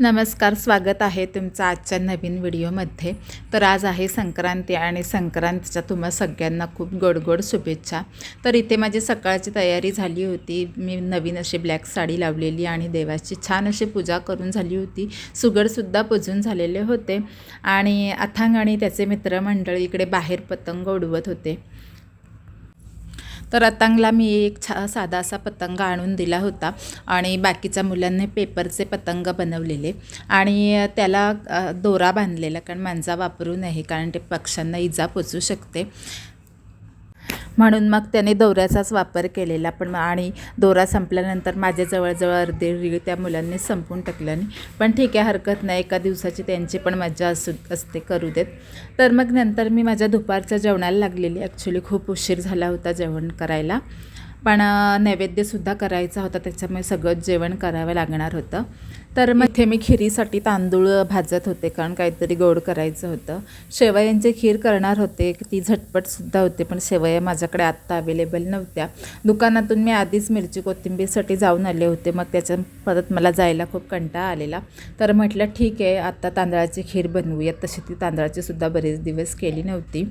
नमस्कार स्वागत आहे तुमचं आजच्या नवीन व्हिडिओमध्ये. तर आज आहे संक्रांती आणि संक्रांतीच्या तुम्हा सगळ्यांना खूप गोड गोड शुभेच्छा. तर इथे माझी सकाळची तयारी झाली होती. मी नवीन अशी ब्लॅक साडी लावलेली आणि देवाची छान अशी पूजा करून झाली होती. सुगडसुद्धा पुजून झालेले होते. आणि अथांग आणि त्याचे मित्रमंडळी इकडे बाहेर पतंग उडवत होते. तर रतांगला मी एक छा साधा असा पतंग आणून दिला होता आणि बाकीच्या मुलांनी पेपरचे पतंग बनवलेले. आणि त्याला दोरा बांधलेला कारण मांजा वापरू नये कारण ते पक्ष्यांना इजा पोचू शकते. म्हणून मग त्याने दोऱ्याचाच वापर केलेला. पण आणि दोरा संपल्यानंतर माझ्या जवळजवळ अर्धे रीळ त्या मुलांनी संपून टाकल्याने पण ठीक आहे हरकत नाही. एका दिवसाची त्यांची पण मज्जा असू असते करू देत. तर मग नंतर मी माझ्या दुपारच्या जेवणाला लागलेली. ॲक्च्युली खूप उशीर झाला होता जेवण करायला. पण नैवेद्यसुद्धा करायचा होता. त्याच्यामुळे सगळंच जेवण करावं लागणार होतं. तर मग इथे मी खिरीसाठी तांदूळ भाजत होते कारण काहीतरी गोड करायचं होतं. शेवयांची खीर करणार होते ती झटपटसुद्धा होते पण शेवया माझ्याकडे आत्ता अवेलेबल नव्हत्या. दुकानातून मी आधीच मिरची कोथिंबीरसाठी जाऊन आले होते मग त्याच्या परत मला जायला खूप कंटाळा आलेला. तर म्हटलं ठीक आहे आत्ता तांदळाची खीर बनवूयात. तशी ती तांदळाची सुद्धा बरेच दिवस केली नव्हती.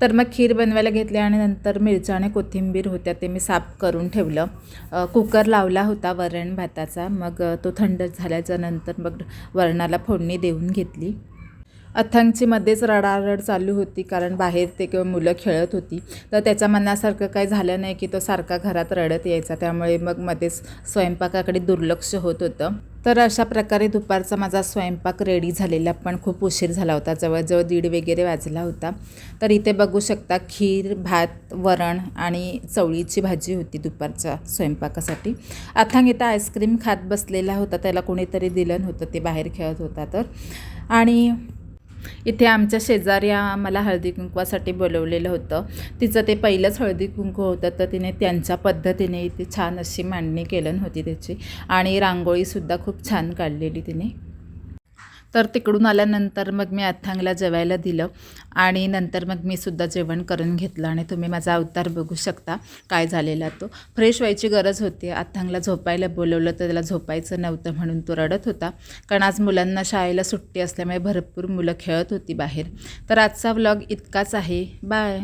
तर मग खीर बनवायला घेतली आणि नंतर मिरच्या आणि कोथिंबीर होत्या ते मी साफ करून ठेवलं. कुकर लावला होता वरण भाताचा. मग तो थंड झाल्याच्यानंतर मग वरणाला फोडणी देऊन घेतली. अथांची मध्येच रडारड चालू होती कारण बाहेर ते किंवा मुलं खेळत होती. तर त्याच्या मनासारखं काही झालं नाही की तो सारखा घरात रडत यायचा. त्यामुळे मग मध्येच स्वयंपाकाकडे दुर्लक्ष होत होतं. तर अशा प्रकारे दुपारचा माझा स्वयंपाक रेडी झालेला पण खूप उशीर झाला होता. जवळजवळ दीड वगैरे वाजला होता. तर इथे बघू शकता खीर भात वरण आणि चवळीची भाजी होती दुपारच्या स्वयंपाकासाठी. अथांग इथं आईस्क्रीम खात बसलेला होता. त्याला कोणीतरी दिलं नव्हतं. ते बाहेर खेळत होता तर. आणि इथे आमच्या शेजाऱ्या मला हळदी कुंकवासाठी बोलवलेलं होतं. तिचं ते पहिलंच हळदी कुंकू होतं तर तिने त्यांच्या पद्धतीने इथे छान अशी मांडणी केलं होती त्याची. आणि रांगोळीसुद्धा खूप छान काढलेली तिने. तर तिकडून आल्यानंतर मग मी अथांगला जेवायला दिलं आणि नंतर मग मी सुद्धा जेवण करून घेतलं आणि तुम्ही माझा अवतार बघू शकता काय झालेला तो. फ्रेश व्हायची गरज होती. अथांगला झोपायला बोलवलं तर त्याला झोपायचं नव्हतं म्हणून तो रडत होता. कारण आज मुलांना शाळेला सुट्टी असल्यामुळे भरपूर मुलं खेळत होती बाहेर. तर आजचा व्लॉग इतकाच आहे. बाय